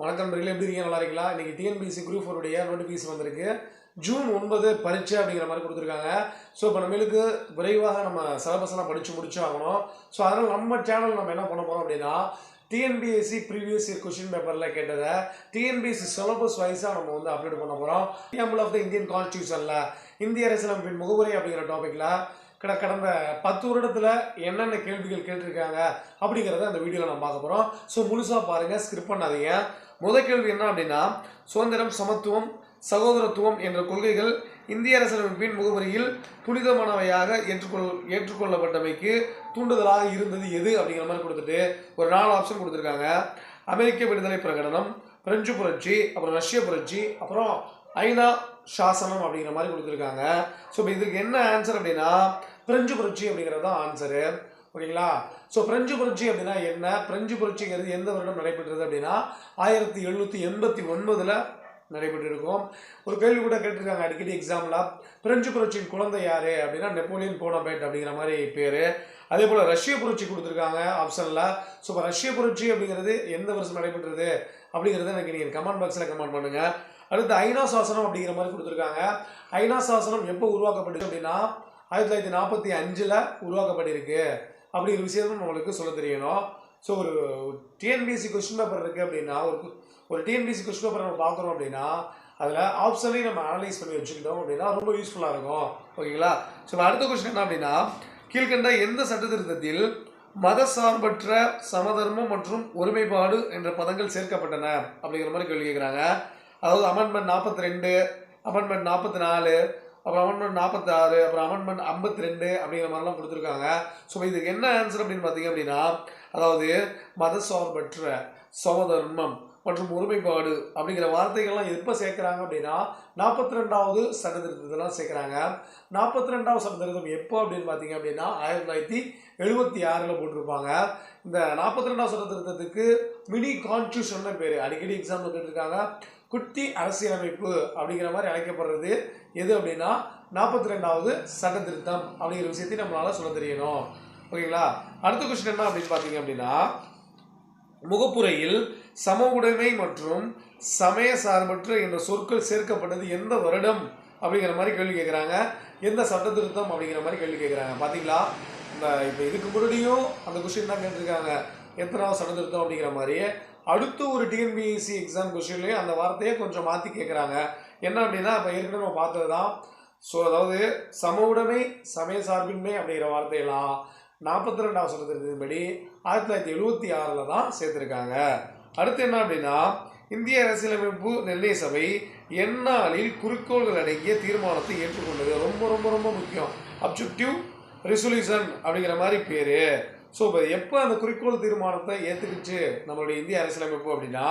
வணக்கம் நண்பர்களே எப்படி இருக்கீங்க? நல்லா இருக்கீங்களா? இன்றைக்கி டிஎன்பிசி குரூப் ஃபோருடைய நோட்டிஃபிகேஷன் வந்திருக்கு. ஜூன் ஒன்பது பரீட்சை அப்படிங்கிற மாதிரி கொடுத்துருக்காங்க. ஸோ இப்போ நம்மளுக்கு விரைவாக நம்ம சிலபஸ் எல்லாம் படித்து முடிச்சு ஆகணும். ஸோ அதனால் நம்ம சேனல் நம்ம என்ன பண்ண போகிறோம் அப்படின்னா டிஎன்பிஎஸ்சி ப்ரீவியஸ் இயர் கொஷின் பேப்பரில் கேட்டதை டிஎன்பிஎஸ்சி சிலபஸ் வைஸாக நம்ம வந்து அப்லோட் பண்ண போகிறோம் எக்ஸாம்பிள் ஆஃப் த இந்தியன் கான்ஸ்டியூஷனில் இந்திய அரசியலமைப்பின் முகவுரை அப்படிங்கிற டாப்பிக்கில் கிட கடந்த பத்து வருடத்தில் என்னென்ன கேள்விகள் கேட்டிருக்காங்க அப்படிங்கிறத அந்த வீடியோவில் நம்ம பார்க்க போகிறோம் ஸோ முழுசாக பாருங்கள் ஸ்கிரிப் பண்ணாதீங்க. முதல் கேள்வி என்ன அப்படின்னா சுதந்திரம் சமத்துவம் சகோதரத்துவம் என்ற கொள்கைகள் இந்திய அரசியலமைப்பின் முகவரியில் புனிதமானவையாக ஏற்றுக்கொள் ஏற்றுக்கொள்ளப்பட்டமைக்கு தூண்டுதலாக இருந்தது எது அப்படிங்கிற மாதிரி கொடுத்துட்டு ஒரு நாலு ஆப்ஷன் கொடுத்துருக்காங்க. அமெரிக்க விடுதலை பிரகடனம் பிரெஞ்சு புரட்சி அப்புறம் ரஷ்ய புரட்சி அப்புறம் ஐநா சாசனம் அப்படிங்கிற மாதிரி கொடுத்துருக்காங்க. ஸோ இப்போ இதுக்கு என்ன ஆன்சர் அப்படின்னா பிரெஞ்சு புரட்சி அப்படிங்கிறது தான் ஆன்சரு ஓகேங்களா ஸோ பிரெஞ்சு புரட்சி அப்படின்னா என்ன? பிரெஞ்சு புரட்சிங்கிறது எந்த வருடம் நடைபெற்றது அப்படின்னா ஆயிரத்தி எழுநூற்றி எண்பத்தி ஒன்பதில் நடைபெற்றிருக்கும். ஒரு கேள்வி கூட கேட்டிருக்காங்க அடிக்கடி எக்ஸாம்பிளாக பிரெஞ்சு புரட்சியின் குழந்தை யார் அப்படின்னா நெப்போலியன் போனபேட் அப்படிங்கிற மாதிரி பேர். அதே போல் ரஷ்ய புரட்சி கொடுத்துருக்காங்க ஆப்ஷனில் ஸோ இப்போ ரஷ்ய புரட்சி அப்படிங்கிறது எந்த வருஷம் நடைபெற்றது அப்படிங்கிறத எனக்கு நீங்கள் கமெண்ட் பாக்ஸில் கமெண்ட் பண்ணுங்கள் அடுத்து ஐநா சாசனம் அப்படிங்கிற மாதிரி கொடுத்துருக்காங்க. ஐநா சாசனம் எப்போ உருவாக்கப்பட்டது அப்படின்னா ஆயிரத்தி தொள்ளாயிரத்தி நாற்பத்தி அஞ்சில் உருவாக்கப்பட்டிருக்கு. அப்படிங்கிற விஷயமும் நம்மளுக்கு சொல்ல தெரியணும். ஸோ ஒரு டிஎன்பிஎஸ்சி கொஸ்டின் பேப்பர் இருக்குது அப்படின்னா ஒரு ஒரு டிஎன்பிஎஸ்சி கொஸ்டின் பேப்பர் நம்ம பார்க்குறோம் அப்படின்னா அதில் ஆப்ஷனையும் நம்ம அனலைஸ் பண்ணி வச்சுக்கிட்டோம் அப்படின்னா ரொம்ப யூஸ்ஃபுல்லாக இருக்கும். ஓகேங்களா ஸோ அடுத்த கொஸ்டின் என்ன அப்படின்னா கீழ்கண்ட எந்த சட்டத்திருத்தத்தில் மதசார்பற்ற சமதர்மம் மற்றும் ஒருமைப்பாடு என்ற பதங்கள் சேர்க்கப்பட்டன? அப்படிங்கிற மாதிரி கேள்வி கேட்குறாங்க அதாவது அமெண்ட்மெண்ட் நாற்பத்தி ரெண்டு அமெண்ட்மெண்ட் நாற்பத்தி நாலு அப்புறம் அமெண்ட்மெண்ட் நாற்பத்தாறு அப்புறம் அமெண்ட்மெண்ட் ஐம்பத்தி ரெண்டு அப்படிங்கிற மாதிரிலாம் கொடுத்துருக்காங்க. ஸோ இதுக்கு என்ன ஆன்சர் அப்படின்னு பார்த்தீங்க அப்படின்னா அதாவது மதசார்பற்ற சமதர்மம் மற்றும் ஒருமைப்பாடு அப்படிங்கிற வார்த்தைகள்லாம் எப்போ சேர்க்குறாங்க அப்படின்னா நாற்பத்தி ரெண்டாவது சட்டத்திருத்தத்தெல்லாம் சேர்க்குறாங்க. நாற்பத்தி ரெண்டாவது சட்டத்திருத்தம் எப்போ அப்படின்னு பார்த்தீங்க அப்படின்னா ஆயிரத்தி தொள்ளாயிரத்தி எழுபத்தி ஆறில் போட்டிருப்பாங்க. இந்த நாற்பத்தி ரெண்டாவது சட்டத்திருத்தத்துக்கு மினி கான்ஸ்டியூஷன் பேர். அடிக்கடி எக்ஸாம்பிள் கேட்டிருக்காங்க. குட்டி அரசியலமைப்பு அப்படிங்கிற மாதிரி அழைக்கப்படுறது எது அப்படின்னா நாற்பத்தி ரெண்டாவது சட்ட திருத்தம் அப்படிங்கிற விஷயத்தையும் நம்மளால் சொல்ல தெரியணும். ஓகேங்களா? அடுத்த கொஸ்டின் என்ன அப்படின்னு பார்த்தீங்க அப்படின்னா முகப்புரையில் சம உடைமை மற்றும் சமய சார்பற்ற என்ற சொற்கள் சேர்க்கப்பட்டது எந்த வருடம் அப்படிங்கிற மாதிரி கேள்வி கேட்குறாங்க எந்த சட்ட திருத்தம் அப்படிங்கிற மாதிரி கேள்வி கேட்குறாங்க பார்த்தீங்களா இந்த இப்போ இதுக்கு முன்னாடியும் அந்த கொஷின் தான் கேட்டிருக்காங்க. எத்தனாவது சட்ட திருத்தம் அப்படிங்கிற மாதிரி அடுத்து ஒரு டிஎன்பிஎஸ்சி எக்ஸாம் கொஷின்லேயும் அந்த வார்த்தையை கொஞ்சம் மாற்றி கேட்குறாங்க என்ன அப்படின்னா இப்போ ஏற்கனவே நம்ம பார்த்தது தான் ஸோ அதாவது சம உடைமை சமய சார்பின்மை அப்படிங்கிற வார்த்தையெல்லாம் நாற்பத்தி ரெண்டாவது சட்டத்தின்படி ஆயிரத்தி தொள்ளாயிரத்தி எழுபத்தி ஆறில் தான் சேர்த்துருக்காங்க. அடுத்து என்ன அப்படின்னா இந்திய அரசியலமைப்பு நிர்ணய சபை எந்நாளில் குறிக்கோள்கள் அடங்கிய தீர்மானத்தை ஏற்றுக்கொண்டது. ரொம்ப ரொம்ப ரொம்ப முக்கியம். அப்ஜெக்டிவ் ரெசொல்யூஷன் அப்படிங்கிற மாதிரி பேர். ஸோ இப்போ எப்போ அந்த குறிக்கோள் தீர்மானத்தை ஏற்றுக்கிச்சு நம்மளுடைய இந்திய அரசியலமைப்பு அப்படின்னா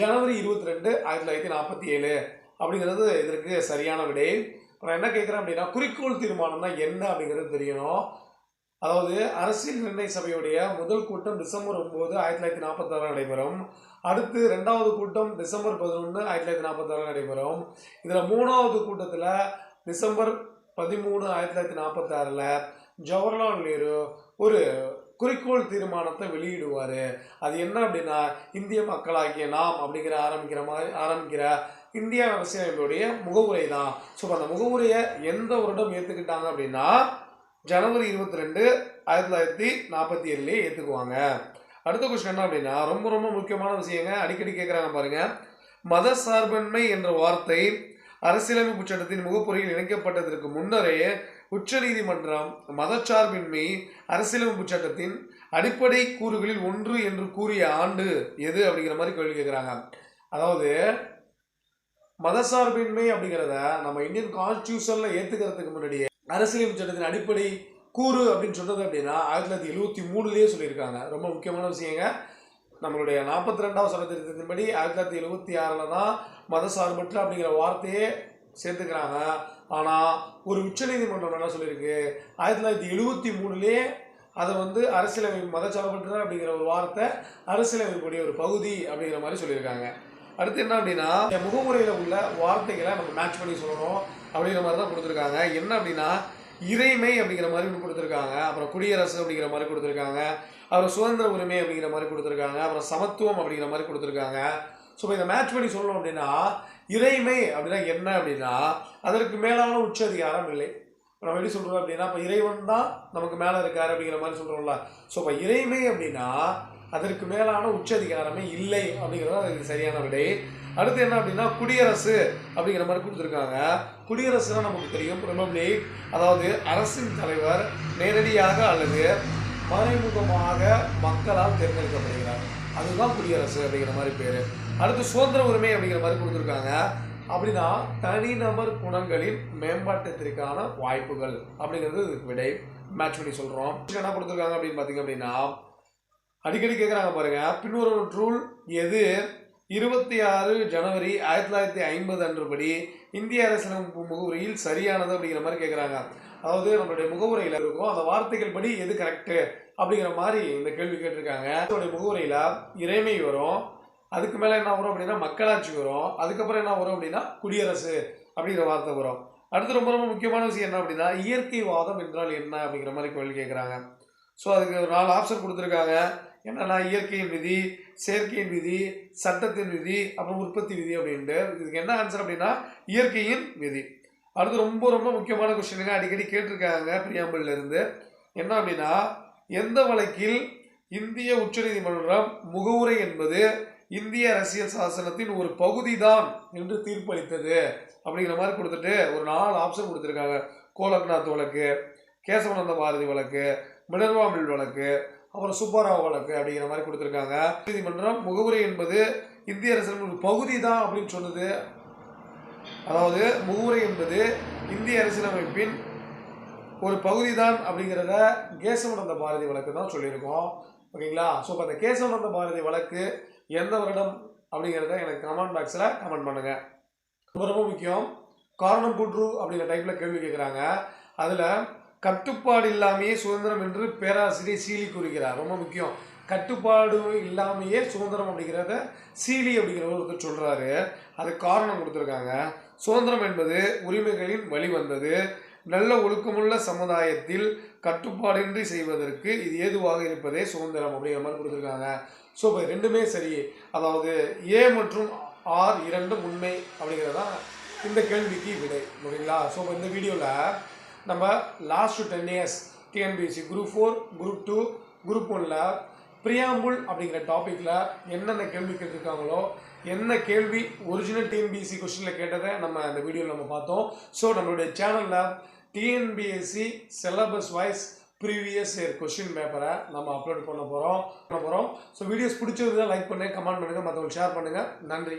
ஜனவரி இருபத்தி ரெண்டு ஆயிரத்தி தொள்ளாயிரத்தி நாற்பத்தி ஏழு அப்படிங்கிறது இதற்கு சரியான விடை. அப்புறம் என்ன கேட்குறேன் அப்படின்னா குறிக்கோள் தீர்மானம்னா என்ன அப்படிங்கிறது தெரியணும். அதாவது அரசியல் நிர்ணய சபையுடைய முதல் கூட்டம் டிசம்பர் ஒன்பது ஆயிரத்தி தொள்ளாயிரத்தி நாற்பத்தாறு நடைபெறும். அடுத்து ரெண்டாவது கூட்டம் டிசம்பர் பதினொன்று ஆயிரத்தி தொள்ளாயிரத்தி நாற்பத்தாறு நடைபெறும். இதில் மூணாவது கூட்டத்தில் டிசம்பர் பதிமூணு ஆயிரத்தி தொள்ளாயிரத்தி நாற்பத்தாறில் ஜவஹர்லால் நேரு ஒரு குறிக்கோள் தீர்மானத்தை வெளியிடுவார். அது என்ன அப்படின்னா இந்திய மக்களாகிய நாம் அப்படிங்கிற ஆரம்பிக்கிற மாதிரி ஆரம்பிக்கிற இந்திய அரசியலமைப்புடைய முகவுரை தான் ஸோ அந்த முகவுரையை எந்த வருடம் ஏற்றுக்கிட்டாங்க அப்படின்னா ஜனவரி இருபத்தி ரெண்டு ஆயிரத்தி தொள்ளாயிரத்தி நாற்பத்தி ஏழுலேயே ஏற்றுக்குவாங்க அடுத்த கொஸ்டின் என்ன அப்படின்னா ரொம்ப ரொம்ப முக்கியமான விஷயங்க. அடிக்கடி கேட்குறாங்க பாருங்கள் மத சார்பின்மை என்ற வார்த்தை அரசியலமைப்பு சட்டத்தின் முகப்புறையில் இணைக்கப்பட்டதற்கு முன்னரே உச்சநீதிமன்றம் மதச்சார்பின்மை அரசியலமைப்பு சட்டத்தின் அடிப்படை கூறுகளில் ஒன்று என்று கூறிய ஆண்டு எது அப்படிங்கிற மாதிரி கேள்வி கேட்குறாங்க அதாவது மதசார்பின்மை அப்படிங்கிறத நம்ம இந்தியன் கான்ஸ்டியூஷனில் ஏற்றுக்கிறதுக்கு முன்னாடியே அரசியலமைப்பு சட்டத்தின் அடிப்படை கூறு அப்படின்னு சொன்னது அப்படின்னா ஆயிரத்தி தொள்ளாயிரத்தி எழுபத்தி மூணுலேயே சொல்லியிருக்காங்க. ரொம்ப முக்கியமான விஷயங்க. நம்மளுடைய நாற்பத்தி ரெண்டாவது சட்டத்திட்டத்தின்படி ஆயிரத்தி தொள்ளாயிரத்தி எழுபத்தி ஆறில் தான் மதசார்பற்ற அப்படிங்கிற வார்த்தையே சேர்த்துக்கிறாங்க. ஆனால் ஒரு உச்சநீதிமன்றம் என்ன சொல்லியிருக்கு? ஆயிரத்தி தொள்ளாயிரத்தி எழுபத்தி மூணுலேயே அதை வந்து அரசியலமைப்பு மதச்சார்பற்ற அப்படிங்கிற ஒரு வார்த்தை அரசியலமைப்புடைய ஒரு பகுதி அப்படிங்கிற மாதிரி சொல்லியிருக்காங்க. அடுத்து என்ன அப்படின்னா என் முகமுறையில் உள்ள வார்த்தைகளை நம்ம மேட்ச் பண்ணி சொல்லணும் அப்படிங்கிற மாதிரி தான் கொடுத்துருக்காங்க. என்ன அப்படின்னா இறைமை அப்படிங்கிற மாதிரி கொடுத்துருக்காங்க. அப்புறம் குடியரசு அப்படிங்கிற மாதிரி கொடுத்துருக்காங்க. அப்புறம் சுதந்திர உரிமை அப்படிங்கிற மாதிரி கொடுத்துருக்காங்க. அப்புறம் சமத்துவம் அப்படிங்கிற மாதிரி கொடுத்துருக்காங்க. ஸோ இப்போ இதை மேட்ச் பண்ணி சொல்லணும் அப்படின்னா இறைமை அப்படின்னா என்ன அப்படின்னா அதற்கு மேலான உச்ச அதிகாரம் இல்லை நம்ம எப்படி சொல்கிறோம் அப்படின்னா இப்போ இறைவன் தான் நமக்கு மேலே இருக்கார் அப்படிங்கிற மாதிரி சொல்கிறோம்ல ஸோ இப்போ இறைமை அப்படின்னா அதற்கு மேலான உச்ச அதிகாரமே இல்லை அப்படிங்கிறது அதுக்கு சரியான விடை அடுத்து என்ன அப்படின்னா குடியரசு அப்படிங்கிற மாதிரி கொடுத்துருக்காங்க. குடியரசுனா நமக்கு தெரியும் ரிபப்ளிக் அதாவது அரசின் தலைவர் நேரடியாக அல்லது மறைமுகமாக மக்களால் தேர்ந்தெடுக்கப்படுகிறார். அதுதான் குடியரசு அப்படிங்கிற மாதிரி பேர். அடுத்து சுதந்திர உரிமை அப்படிங்கிற மாதிரி கொடுத்துருக்காங்க. அப்படின்னா தனிநபர் குணங்களின் மேம்பாட்டத்திற்கான வாய்ப்புகள் அப்படிங்கிறது இதுக்கு விடை மேட்ச் பண்ணி சொல்கிறோம் என்ன கொடுத்துருக்காங்க அப்படின்னு பார்த்தீங்க அப்படின்னா அடிக்கடி கேட்குறாங்க பாருங்கள் பின்வரும் ரூல் எது? இருபத்தி ஆறு ஜனவரி ஆயிரத்தி தொள்ளாயிரத்தி ஐம்பது அன்றுபடி இந்திய அரசியலமைப்பு முகவுரையில் சரியானது அப்படிங்கிற மாதிரி கேட்குறாங்க அதாவது நம்மளுடைய முகவுரையில் இருக்கும் அந்த வார்த்தைகள் படி எது கரெக்டு அப்படிங்கிற மாதிரி இந்த கேள்வி கேட்டிருக்காங்க. அதனுடைய முகவுரையில் இறைமை வரும் அதுக்கு மேலே என்ன வரும் அப்படின்னா மக்களாட்சி வரும் அதுக்கப்புறம் என்ன வரும் அப்படின்னா குடியரசு அப்படிங்கிற வார்த்தை வரும். அடுத்து ரொம்ப ரொம்ப முக்கியமான விஷயம் என்ன அப்படின்னா இயற்கைவாதம் என்றால் என்ன அப்படிங்கிற மாதிரி கேள்வி கேட்குறாங்க ஸோ அதுக்கு ஒரு நாலு ஆப்ஷன் கொடுத்துருக்காங்க. என்னன்னா இயற்கையின் விதி செயற்கையின் விதி சட்டத்தின் விதி அப்புறம் உற்பத்தி விதி அப்படின்ட்டு இதுக்கு என்ன ஆன்சர் அப்படின்னா இயற்கையின் விதி. அடுத்து ரொம்ப ரொம்ப முக்கியமான கொஸ்டினுங்க அடிக்கடி கேட்டிருக்காங்க பிரியாம்பிள்ல இருந்து. என்ன அப்படின்னா எந்த வழக்கில் இந்திய உச்சநீதிமன்றம் முகவுரை என்பது இந்திய அரசியல் சாசனத்தின் ஒரு பகுதி தான் என்று தீர்ப்பளித்தது அப்படிங்கிற மாதிரி கொடுத்துட்டு ஒரு நாலு ஆப்ஷன் கொடுத்துருக்காங்க. கோலக்நாத் வழக்கு கேசவனந்த பாரதி வழக்கு மினர்வாமில் வழக்கு அப்புறம் சுப்பாராவ் வழக்கு அப்படிங்கிற மாதிரி கொடுத்துருக்காங்க. நீதிமன்றம் முகவுரை என்பது இந்திய அரசின் ஒரு பகுதி தான் அப்படின்னு சொன்னது. அதாவது முகவுரை என்பது இந்திய அரசியலமைப்பின் ஒரு பகுதி தான் அப்படிங்கிறத கேசவனந்த பாரதி வழக்கு தான் சொல்லியிருக்கோம். ஓகேங்களா? ஸோ இப்போ அந்த நடந்த பாரதி வழக்கு எந்த வருடம் அப்படிங்கிறத எனக்கு கமெண்ட் பாக்ஸில் கமெண்ட் பண்ணுங்கள் ரொம்ப ரொம்ப முக்கியம். காரணம் கூற்று அப்படிங்கிற டைப்பில் கேள்வி கேட்குறாங்க அதில் கட்டுப்பாடு இல்லாமையே சுதந்திரம் என்று பேராசிரியர் சீலி கூறுகிறார். ரொம்ப முக்கியம். கட்டுப்பாடு இல்லாமையே சுதந்திரம் அப்படிங்கிறத சீலி அப்படிங்கிறவர் ஒருத்தர் சொல்கிறாரு அதுக்கு காரணம் கொடுத்துருக்காங்க. சுதந்திரம் என்பது உரிமைகளின் வழிவந்தது நல்ல ஒழுக்கமுள்ள சமுதாயத்தில் கட்டுப்பாடின்றி செய்வதற்கு இது ஏதுவாக இருப்பதே சுதந்திரம் அப்படிங்கிற மாதிரி கொடுத்துருக்காங்க. ஸோ இப்போ ரெண்டுமே சரி. அதாவது ஏ மற்றும் ஆர் இரண்டும் உண்மை அப்படிங்கிறதான் இந்த கேள்விக்கு விடை. ஓகேங்களா? ஸோ இப்போ இந்த வீடியோவில் நம்ம last ten years TNPSC group four group two group ஒனில் பிரியாம்புல் அப்படிங்கிற டாப்பிக்கில் என்னென்ன கேள்வி கேட்டிருக்காங்களோ என்ன கேள்வி ஒரிஜினல் டிஎன்பிஎஸ்சி கொஸ்டினில் கேட்டதை நம்ம இந்த வீடியோவில் நம்ம பார்த்தோம். ஸோ நம்மளுடைய சேனலில் TNPSC syllabus wise previous year question பேப்பரை நம்ம அப்லோட் பண்ண போகிறோம் பண்ண போகிறோம் ஸோ வீடியோஸ் பிடிச்சிருந்தா லைக் பண்ணுங்கள் கமெண்ட் பண்ணுங்கள் மற்றவங்களுக்கு ஷேர் பண்ணுங்கள் நன்றி.